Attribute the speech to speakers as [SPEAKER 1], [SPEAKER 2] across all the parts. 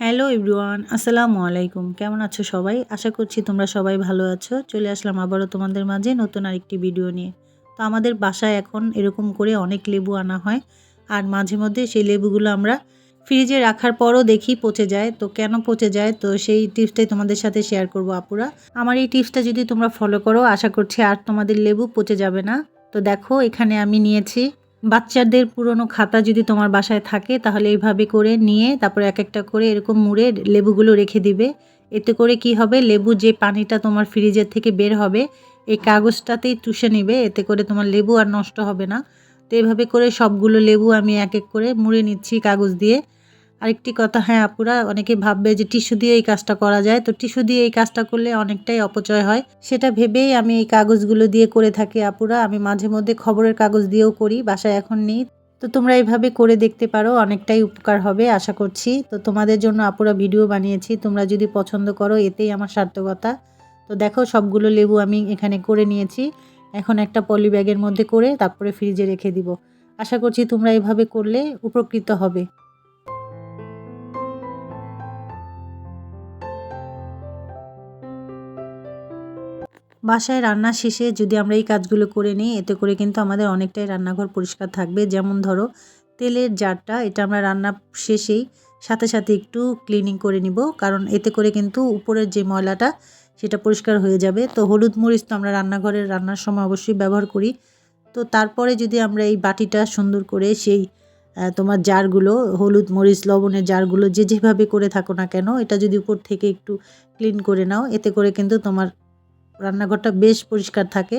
[SPEAKER 1] Hello everyone, আসসালামু আলাইকুম। কেমন আছো সবাই? আশা করছি তোমরা সবাই ভালো আছো। চলে আসলাম আবারও তোমাদের মাঝে নতুন আরেকটি ভিডিও নিয়ে। তো আমাদের বাসায় এখন এরকম করে অনেক লেবু আনা হয়। আর মাঝে মধ্যে সেই লেবুগুলো আমরা ফ্রিজে রাখার পরও দেখি পচে যায়। তো কেন পচে যায়? তো সেই টিপসটাই তোমাদের সাথে শেয়ার করব আপুরা। আমার এই টিপসটা যদি তোমরা ফলো করো, আশা করছি আর তোমাদের লেবু পচে যাবে না। তো দেখো, এখানে আমি নিয়েছি বাচ্চাদের পুরনো খাতা যদি তোমার বাসায় থাকে, তাহলে এইভাবে করে নিয়ে তারপরে এক একটা করে এরকম মুড়ে লেবুগুলো রেখে দিবে। এতে করে কি হবে? লেবু যে পানিটা তোমার ফ্রিজের থেকে বের হবে, এই কাগজটাতেই চুষে নিবে। এতে করে তোমার লেবু আর নষ্ট হবে না। তো এইভাবে করে সবগুলো লেবু আমি এক এক করে মুড়ে নিচ্ছি কাগজ দিয়ে। আরেকটি কথা হ্যাঁ আপুরা, অনেকে ভাববে যে টিস্যু দিয়ে এই কাজটা করা যায়। তো টিস্যু দিয়ে এই কাজটা করলে অনেকটাই অপচয় হয়। সেটা ভেবেই আমি এই কাগজগুলো দিয়ে করে থাকি, আপুরা। আমি মাঝে মধ্যে খবরের কাগজ দিয়েও করি, বাসায় এখন নেই। তো তোমরা এইভাবে করে দেখতে পারো, অনেকটাই উপকার হবে, আশা করছি। তো তোমাদের জন্য আপুরা ভিডিও বানিয়েছি, তোমরা যদি পছন্দ করো, এতেই আমার সার্থকতা। তো দেখো, সবগুলো লেবু আমি এখানে করে নিয়েছি। এখন একটা পলি ব্যাগের মধ্যে করে তারপরে ফ্রিজে রেখে দিব। আশা করছি তোমরা এভাবে করলে উপকৃত হবে। বাসায় রান্না শেষে যদি আমরা এই কাজগুলো করে নিই, এতে করে কিন্তু আমাদের অনেকটাই রান্নাঘর পরিষ্কার থাকবে। যেমন ধরো, তেলের জারটা, এটা আমরা রান্না শেষেই সাথে সাথে একটু ক্লিনিং করে নিব। কারণ এতে করে কিন্তু উপরের যে ময়লাটা সেটা পরিষ্কার হয়ে যাবে। তো হলুদ মরিচ তো আমরা রান্নাঘরের রান্নার সময় অবশ্যই ব্যবহার করি। তো তারপরে যদি আমরা এই বাটিটা সুন্দর করে সেই তোমার জারগুলো, হলুদ মরিচ, লবণের জারগুলো যে যেভাবে করে থাকো না কেন, এটা যদি উপর থেকে একটু ক্লিন করে নাও, এতে করে কিন্তু তোমার রান্নাঘরটা বেশ পরিষ্কার থাকে।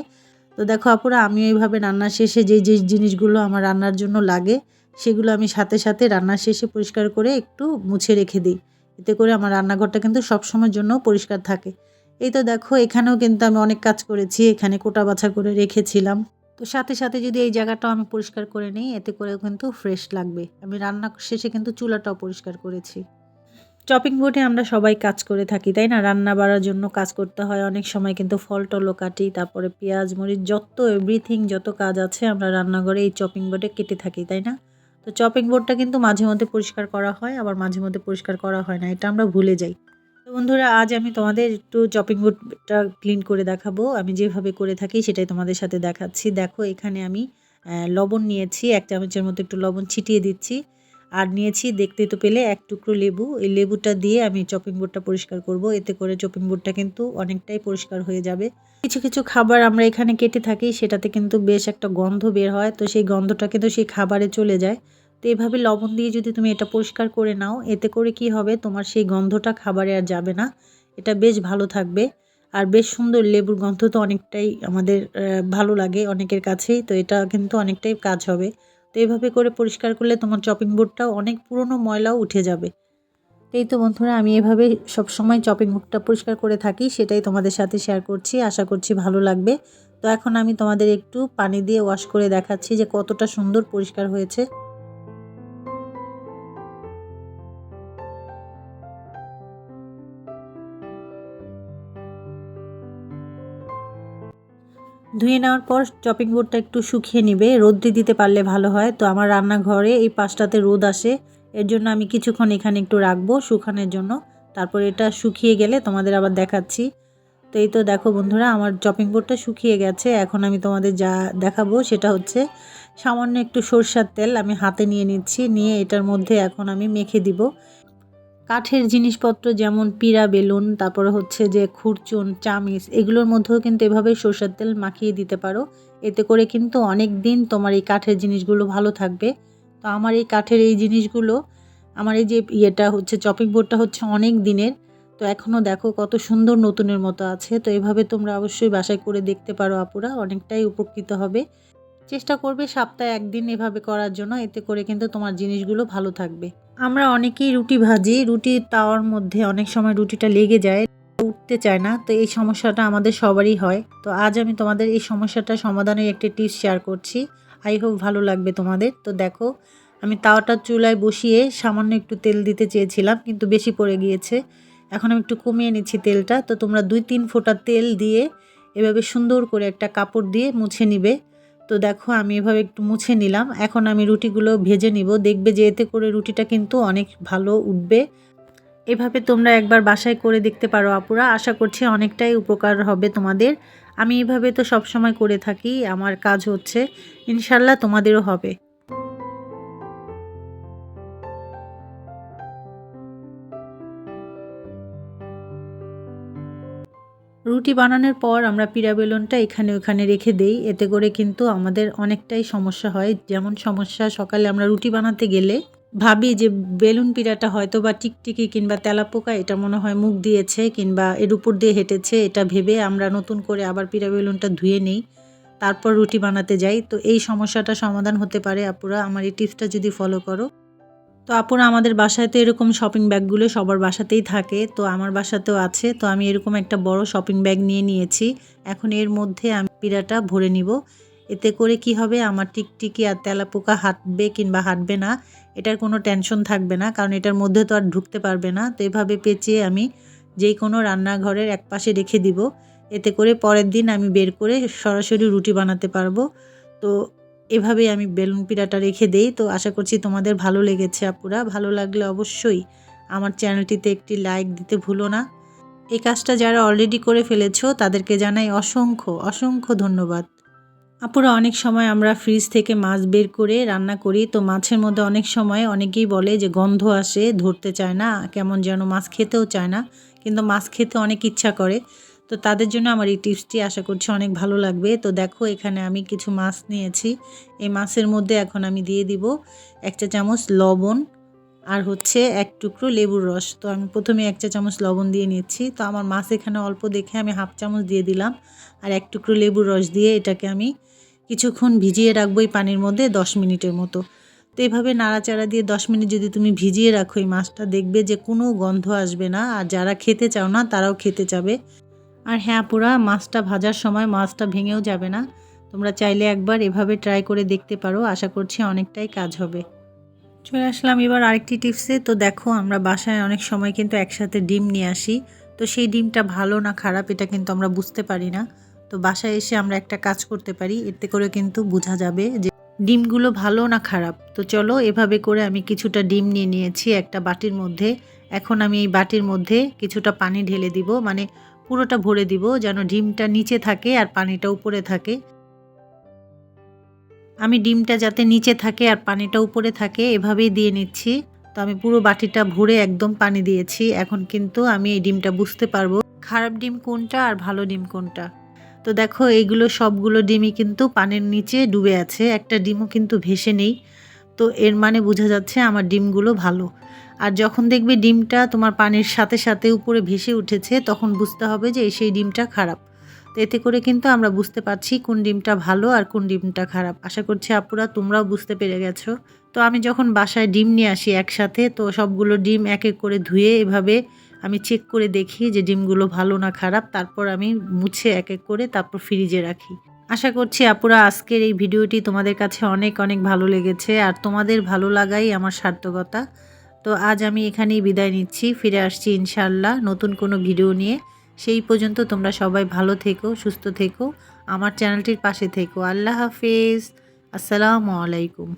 [SPEAKER 1] তো দেখো আপুরা আমি এইভাবে রান্না শেষে যে যে জিনিসগুলো আমার রান্নার জন্য লাগে, সেগুলো আমি সাথে সাথে রান্না শেষে পরিষ্কার করে একটু মুছে রেখে দিই। এতে করে আমার রান্নাঘরটা কিন্তু সবসময়ের জন্য পরিষ্কার থাকে। এই তো দেখো, এখানেও কিন্তু আমি অনেক কাজ করেছি, এখানে কোটা বাছা করে রেখেছিলাম। তো সাথে সাথে যদি এই জায়গাটাও আমি পরিষ্কার করে নিই, এতে করে কিন্তু ফ্রেশ লাগবে। আমি রান্না শেষে কিন্তু চুলাটাও পরিষ্কার করেছি। চপিং বোর্ডে আমরা সবাই কাজ করে থাকি, তাই না? রান্না বাড়ার জন্য কাজ করতে হয়, অনেক সময় কিন্তু ফল টলও কাটি, তারপরে পেঁয়াজ, মরিচ, যত এভরিথিং যত কাজ আছে, আমরা রান্নাঘরে এই চপিং বোর্ডে কেটে থাকি, তাই না? তো চপিং বোর্ডটা কিন্তু মাঝে মধ্যে পরিষ্কার করা হয়, আবার মাঝে মধ্যে পরিষ্কার করা হয় না, এটা আমরা ভুলে যাই। বন্ধুরা, আজ আমি তোমাদের একটু চপিং বোর্ডটা ক্লিন করে দেখাবো। আমি যেভাবে করে থাকি সেটাই তোমাদের সাথে দেখাচ্ছি। দেখো, এখানে আমি লবণ নিয়েছি, এক চামচের মতো একটু লবণ ছিটিয়ে দিচ্ছি। আর নিয়েছি, দেখতে তো পেলে, এক টুকরো লেবু। এই লেবুটা দিয়ে আমি চপিং বোর্ডটা পরিষ্কার করব। এতে করে চপিং বোর্ডটা কিন্তু অনেকটাই পরিষ্কার হয়ে যাবে। কিছু কিছু খাবার আমরা এখানে কেটে থাকি, সেটাতে কিন্তু বেশ একটা গন্ধ বের হয়। তো সেই গন্ধটা কিন্তু সেই খাবারে চলে যায়। তো এভাবে লবণ দিয়ে যদি তুমি এটা পরিষ্কার করে নাও, এতে করে কি হবে? তোমার সেই গন্ধটা খাবারে আর যাবে না। এটা বেশ ভালো থাকবে। আর বেশ সুন্দর লেবুর গন্ধ তো অনেকটাই আমাদের ভালো লাগে অনেকের কাছেই, তো এটা কিন্তু অনেকটাই কাজ হবে। তো এভাবে করে পরিষ্কার করলে তোমার চপিং বোর্ডটাও অনেক পুরনো ময়লাও উঠে যাবে। এই তো বন্ধুরা, আমি এভাবে সবসময় চপিং বোর্ডটা পরিষ্কার করে থাকি, সেটাই তোমাদের সাথে শেয়ার করছি, আশা করছি ভালো লাগবে। তো এখন আমি তোমাদের একটু পানি দিয়ে ওয়াশ করে দেখাচ্ছি যে কতটা সুন্দর পরিষ্কার হয়েছে। ধুয়ে নেওয়ার পর চপিং বোর্ডটা একটু শুকিয়ে নিবে। রোদ্রে দিতে পারলে ভালো হয়। তো আমার রান্নাঘরে এই পাশটাতে রোদ আসে। এর জন্য আমি কিছুক্ষণ এখানে একটু রাখব শুকানোর জন্য। তারপর এটা শুকিয়ে গেলে তোমাদের আবার দেখাচ্ছি। তো এই তো দেখো বন্ধুরা, আমার চপিং বোর্ডটা শুকিয়ে গেছে। এখন আমি তোমাদের যা দেখাবো সেটা হচ্ছে সামান্য একটু সরষার তেল আমি হাতে নিয়ে নিচ্ছি। নিয়ে এটার মধ্যে এখন আমি মেখে দিব। কাঠের জিনিসপত্র যেমন পিড়া বেলুন, তারপরে হচ্ছে যে খুরচুন, চামিচ, এগুলোর মধ্যেও কিন্তু এভাবে সরষের তেল মাখিয়ে দিতে পারো। এতে করে কিন্তু অনেক দিন তোমার এই কাঠের জিনিসগুলো ভালো থাকবে। তো আমার এই কাঠের এই জিনিসগুলো, আমার এই যে ইয়েটা হচ্ছে চপিং বোর্ডটা হচ্ছে অনেক দিনের। তো এখনও দেখো কত সুন্দর নতুনের মতো আছে। তো এভাবে তোমরা অবশ্যই বাসায় করে দেখতে পারো আপুরা, অনেকটাই উপকৃত হবে। চেষ্টা করবে সপ্তাহে একদিন এভাবে করার জন্য, এতে করে কিন্তু তোমার জিনিসগুলো ভালো থাকবে। আমরা অনেকেই রুটি ভাজি, রুটি তাওয়ার মধ্যে অনেক সময় রুটিটা লেগে যায়, উঠতে চায় না, তো এই সমস্যাটা আমাদের সবারই হয়। তো আজ আমি তোমাদের এই সমস্যাটা সমাধানের একটি টিপস শেয়ার করছি। আই হোপ ভালো লাগবে তোমাদের। তো দেখো, আমি তাওয়াটা চুলায় বসিয়ে সামান্য একটু তেল দিতে চেয়েছিলাম, কিন্তু বেশি পড়ে গিয়েছে। এখন আমি একটু কমিয়ে নিচ্ছি তেলটা। তো তোমরা দুই তিন ফোঁটা তেল দিয়ে এভাবে সুন্দর করে একটা কাপড় দিয়ে মুছে নিবে। তো দেখো, আমি এভাবে একটু মুছে নিলাম। এখন আমি রুটিগুলো ভেজে নিব। দেখবে যে এতে করে রুটিটা কিন্তু অনেক ভালো উঠবে। এভাবে তোমরা একবার বাসায় করে দেখতে পারো আপুরা। আশা করছি অনেকটাই উপকার হবে তোমাদের। আমি এভাবে তো সবসময় করে থাকি, আমার কাজ হচ্ছে। ইনশাল্লাহ তোমাদেরও হবে। রুটি বানানোর পর আমরা পিড়া বেলুনটা এখানে ওখানে রেখে দেই। এতে করে কিন্তু আমাদের অনেকটাই সমস্যা হয়। যেমন সমস্যা, সকালে আমরা রুটি বানাতে গেলে ভাবি যে বেলুন পিড়াটা হয়তো বা টিকটিকি কিংবা তেলাপোকা, এটা মনে হয় মুখ দিয়েছে কিংবা এর উপর দিয়ে হেঁটেছে, এটা ভেবে আমরা নতুন করে আবার পিড়া বেলুনটা ধুয়ে নিই। তারপর রুটি বানাতে যাই। তো এই সমস্যাটা সমাধান হতে পারে। আপুরা, আমার এই টিপসটা যদি ফলো করো। তো আপুরা, আমাদের বাসায় তো এরকম শপিং ব্যাগগুলো সবার বাসাতেই থাকে। তো আমার বাসাতেও আছে। তো আমি এরকম একটা বড় শপিং ব্যাগ নিয়ে নিয়েছি। এখন এর মধ্যে আমি পিড়াটা ভরে নিব। এতে করে কি হবে? আমার টিকটিকি আর তেলাপোকা হাঁটবে কিংবা হাঁটবে না, এটার কোনো টেনশন থাকবে না। কারণ এটার মধ্যে তো আর ঢুকতে পারবে না। তো এভাবে পেঁচিয়ে আমি যেই কোনো রান্নাঘরের এক পাশে রেখে দিব। এতে করে পরের দিন আমি বের করে সরাসরি রুটি বানাতে পারব। তো এভাবেই আমি বেলুন পিড়াটা রেখে দেই। তো আশা করছি তোমাদের ভালো লেগেছে আপুরা। ভালো লাগলে অবশ্যই আমার চ্যানেলটিতে একটি লাইক দিতে ভুলো না। এই কাজটা যারা অলরেডি করে ফেলেছো, তাদেরকে জানাই অসংখ্য অসংখ্য ধন্যবাদ। আপুরা, অনেক সময় আমরা ফ্রিজ থেকে মাছ বের করে রান্না করি। তো মাছের মধ্যে অনেক সময় অনেকেই বলে যে গন্ধ আসে, ধরতে চায় না, কেমন যেন মাছ খেতেও চায় না। কিন্তু মাছ খেতে অনেক ইচ্ছা করে। তো তাদের জন্য আমার এই টিপসটি আশা করছি অনেক ভালো লাগবে। তো দেখো, এখানে আমি কিছু মাছ নিয়েছি। এই মাছের মধ্যে এখন আমি দিয়ে দিব এক চা চামচ লবণ আর হচ্ছে এক টুকরো লেবুর রস। তো আমি প্রথমে এক চা চামচ লবণ দিয়ে নিচ্ছি। তো আমার মাছ এখানে অল্প দেখে আমি হাফ চামচ দিয়ে দিলাম আর এক টুকরো লেবুর রস দিয়ে এটাকে আমি কিছুক্ষণ ভিজিয়ে রাখব এই পানির মধ্যে দশ মিনিটের মতো। তো এভাবে নাড়াচাড়া দিয়ে দশ মিনিট যদি তুমি ভিজিয়ে রাখো এই মাছটা, দেখবে যে কোনো গন্ধ আসবে না। আর যারা খেতে চাও না, তারাও খেতে চাবে আর হ্যাঁ পুরা, মাছটা ভাজার সময় মাছটা ভেঙেও যাবে না। তোমরা চাইলে একবার এভাবে ট্রাই করে দেখতে পারো, আশা করছি অনেকটাই কাজ হবে। চলে আসলাম এবার আরেকটি টিপসে তো দেখো, আমরা বাসায় অনেক সময় কিন্তু একসাথে ডিম নিয়ে আসি। তো সেই ডিমটা ভালো না খারাপ, এটা কিন্তু আমরা বুঝতে পারি না। তো বাসায় এসে আমরা একটা কাজ করতে পারি, এতে করে কিন্তু বোঝা যাবে যে ডিমগুলো ভালো না খারাপ। তো চলো, এভাবে করে আমি কিছুটা ডিম নিয়ে নিয়েছি একটা বাটির মধ্যে। এখন আমি এই বাটির মধ্যে কিছুটা পানি ঢেলে দিব। মানে পুরোটা ভরে দিব, যেন ডিমটা নিচে থাকে আর পানিটা উপরে থাকে। আমি ডিমটা যাতে নিচে থাকে আর পানিটা উপরে থাকে, এভাবেই দিয়ে নিচ্ছি। তো আমি পুরো বাটিটা ভরে একদম পানি দিয়েছি। এখন কিন্তু আমি এই ডিমটা বুঝতে পারব খারাপ ডিম কোনটা আর ভালো ডিম কোনটা। তো দেখো, এইগুলো সবগুলো ডিমই কিন্তু পানির নিচে ডুবে আছে। একটা ডিমও কিন্তু ভেসে নেই। তো এর মানে বোঝা যাচ্ছে আমার ডিমগুলো ভালো। আর যখন দেখবে ডিমটা তোমার পানির সাথে সাথে উপরে ভেসে উঠেছে, তখন বুঝতে হবে যে সেই ডিমটা খারাপ। তো এতে করে কিন্তু আমরা বুঝতে পারছি কোন ডিমটা ভালো আর কোন ডিমটা খারাপ। আশা করছি আপুরা, তোমরাও বুঝতে পেরে গেছো। তো আমি যখন বাসায় ডিম নিয়ে আসি একসাথে, তো সবগুলো ডিম এক এক করে ধুয়ে এভাবে আমি চেক করে দেখি যে ডিমগুলো ভালো না খারাপ। তারপর আমি মুছে এক এক করে তারপর ফ্রিজে রাখি। আশা করছি আপুরা আজকের এই ভিডিওটি তোমাদের কাছে অনেক অনেক ভালো লেগেছে আর তোমাদের ভালো লাগাই আমার সার্থকতা। তো আজ আমি এখানেই বিদায় নিচ্ছি, ফিরে আসছি ইনশাল্লাহ নতুন কোনো ভিডিও নিয়ে। সেই পর্যন্ত তোমরা সবাই ভালো থেকো, সুস্থ থেকো, আমার চ্যানেলটির পাশে থেকো। আল্লাহ হাফিজ। আসসালামু আলাইকুম।